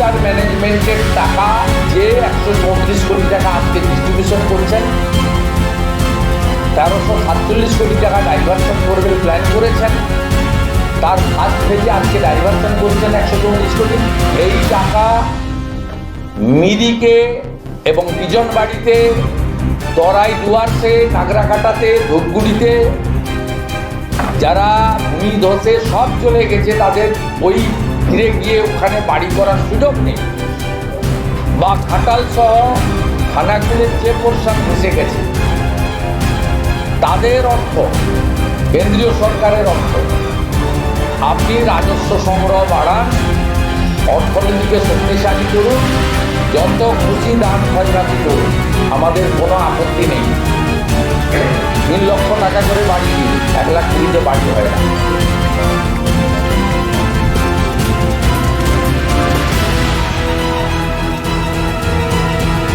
Disaster ম্যানেজমেন্টের টাকা যে একশো চৌত্রিশ কোটি টাকা আজকে ডিস্ট্রিবিউশন করছেন, তেরোশো সাতচল্লিশ কোটি টাকা ডাইভারশন করবেন প্ল্যান করেছেন। তার ফার্স্ট ফেজে আজকে ডাইভারশন করছেন একশো চৌত্রিশ কোটি। এই টাকা মিরিকে এবং বিজন বাড়িতে তরাই ডুয়ার্সে নাগরাকাটাতে ধূপগুড়িতে, যারা ভূমি ধসে সব চলে গেছে, তাদের ওই ফিরে গিয়ে ওখানে বাড়ি করার সুযোগ নেই। বা ঘাটাল সহ খানাকুলের যে পোর্শন ভেসে গেছে। তাদের অর্থ, কেন্দ্রীয় সরকারের অর্থ, আপনি রাজস্ব সংগ্রহ বাড়ান, অর্থনীতিকে শক্তিশালী করুন, যত খুশি দান খয়রাতি করুন, আমাদের কোনো আপত্তি নেই। তিন লক্ষ টাকা করে বাড়ি এক লাখ কুড়িতে বাড়ি হয় না।